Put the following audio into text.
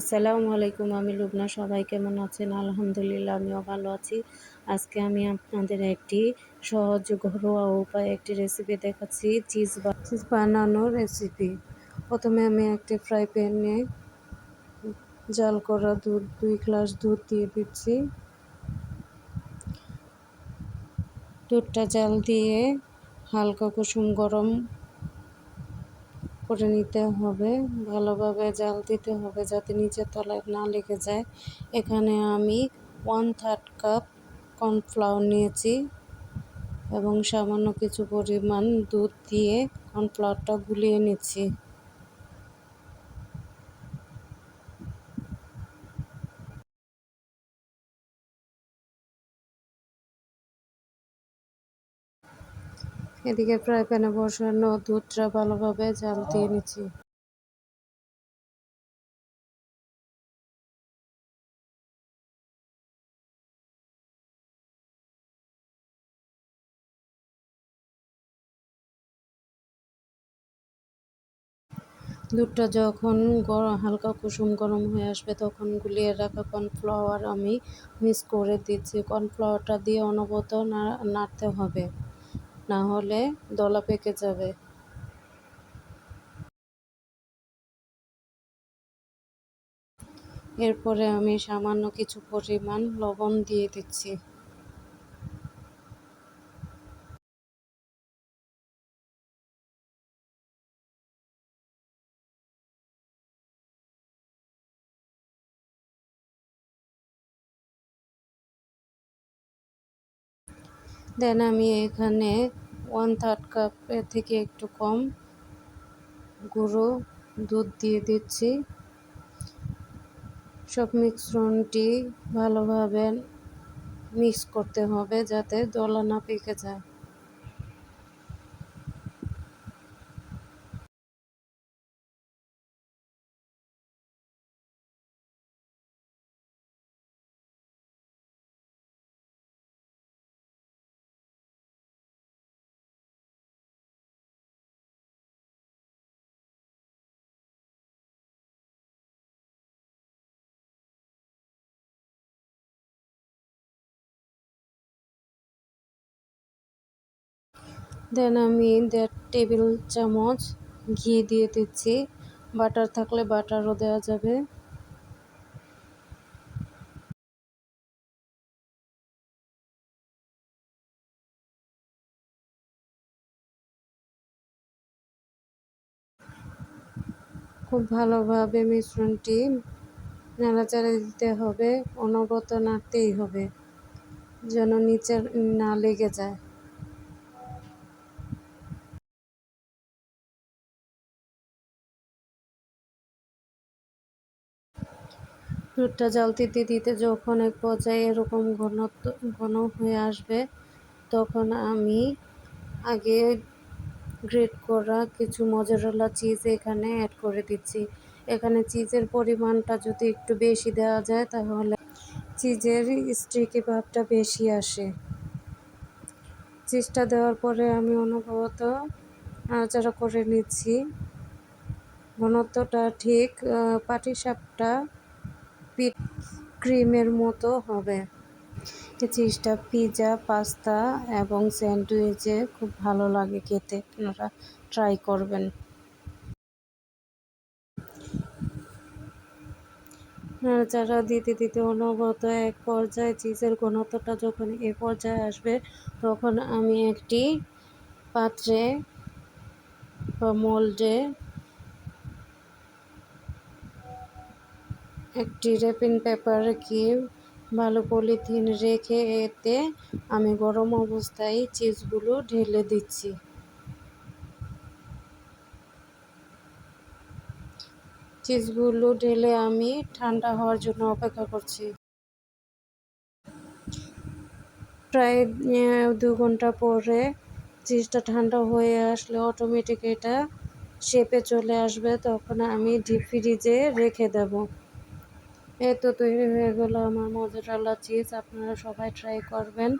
আসসালামু আলাইকুম, আমি লুবনা। সবাই কেমন আছেন? আলহামদুলিল্লাহ, আমিও ভালো আছি। আজকে আমি আপনাদের একটি সহজ, ঘরোয়া উপায় একটি রেসিপি দেখাচ্ছি চিজ চিজ বানানোর রেসিপি প্রথমে আমি একটি ফ্রাই প্যানে জাল করা দুধ, দুই গ্লাস দুধ দিয়ে দিচ্ছি। দুধটা জাল দিয়ে হালকা কুসুম গরম করে নিতে হবে, ভালোভাবে জাল দিতে হবে যাতে নিচের তলায় না লেগে যায়। এখানে আমি ওয়ান থার্ড কাপ কর্নফ্লাওয়ার নিয়েছি এবং সামান্য কিছু পরিমাণ দুধ দিয়ে কর্নফ্লাওয়ারটা গুলিয়ে নিচ্ছি। এদিকে ফ্রাই প্যানে বসানো দুধটা ভালোভাবে জাল দিয়ে নিচ্ছি। দুধটা যখন হালকা কুসুম গরম হয়ে আসবে তখন গুলিয়ে রাখা কর্নফ্লাওয়ার আমি মিক্স করে দিচ্ছি। কর্নফ্লাওয়ারটা দিয়ে অনবরত নাড়তে হবে। না হলে দলা পেকে যাবে। এরপরে আমি সামান্য কিছু পরিমাণ লবণ দিয়ে দিচ্ছি। দেন আমি এখানে ওয়ান থার্ড কাপের থেকে একটু কম গুঁড়ো দুধ দিয়ে দিচ্ছি। সব মিশ্রণটি ভালোভাবে মিক্স করতে হবে যাতে দলা না পেকে যায়। দেন আমি দেড় টেবিল চামচ ঘি দিয়ে দিচ্ছি। বাটার থাকলে বাটারও দেওয়া যাবে। খুব ভালোভাবে মিশ্রণটি নাড়াচাড়া দিতে হবে, অনবরত নাড়তেই হবে, যেন নিচে না লেগে যায়। দুধটা জাল দিতে দিতে যখন এক পর্যায়ে এরকম ঘনত্ব, ঘন হয়ে আসবে, তখন আমি আগে গ্রেট করা কিছু মজারলা চিজ এখানে অ্যাড করে দিচ্ছি। এখানে চিজের পরিমাণটা যদি একটু বেশি দেওয়া যায়, তাহলে চিজের স্টিকি ভাবটা বেশি আসে। চিজটা দেওয়ার পরে আমি অনুভবত নাড়াচাড়া করে নিচ্ছি। ঘনত্বটা ঠিক পাটিসাপটা পিট ক্রিমের মতো হবে। চিজটা পিৎজা পাস্তা এবং স্যান্ডউইচে খুব ভালো লাগে খেতে। আপনারা ট্রাই করবেন। নাড়াচাড়া দিতে দিতে অনবরত এক পর্যায়ে চিজের ঘনত্বটা যখন এ পর্যায়ে আসবে, তখন আমি একটি পাত্রে বা মোল্ডে একটি রেপিং পেপার কি ভালো পলিথিন রেখে এতে আমি গরম অবস্থায় চিজগুলো ঢেলে দিচ্ছি। চিজগুলো ঢেলে আমি ঠান্ডা হওয়ার জন্য অপেক্ষা করছি। প্রায় দু ঘণ্টা পরে চিজটা ঠান্ডা হয়ে আসলে অটোমেটিক এটা শেপে চলে আসবে, তখন আমি ডিপ ফ্রিজে রেখে দেব। এই তো তৈরি হয়ে গেল আমার মজারালা চিজ আপনারা সবাই ট্রাই করবেন।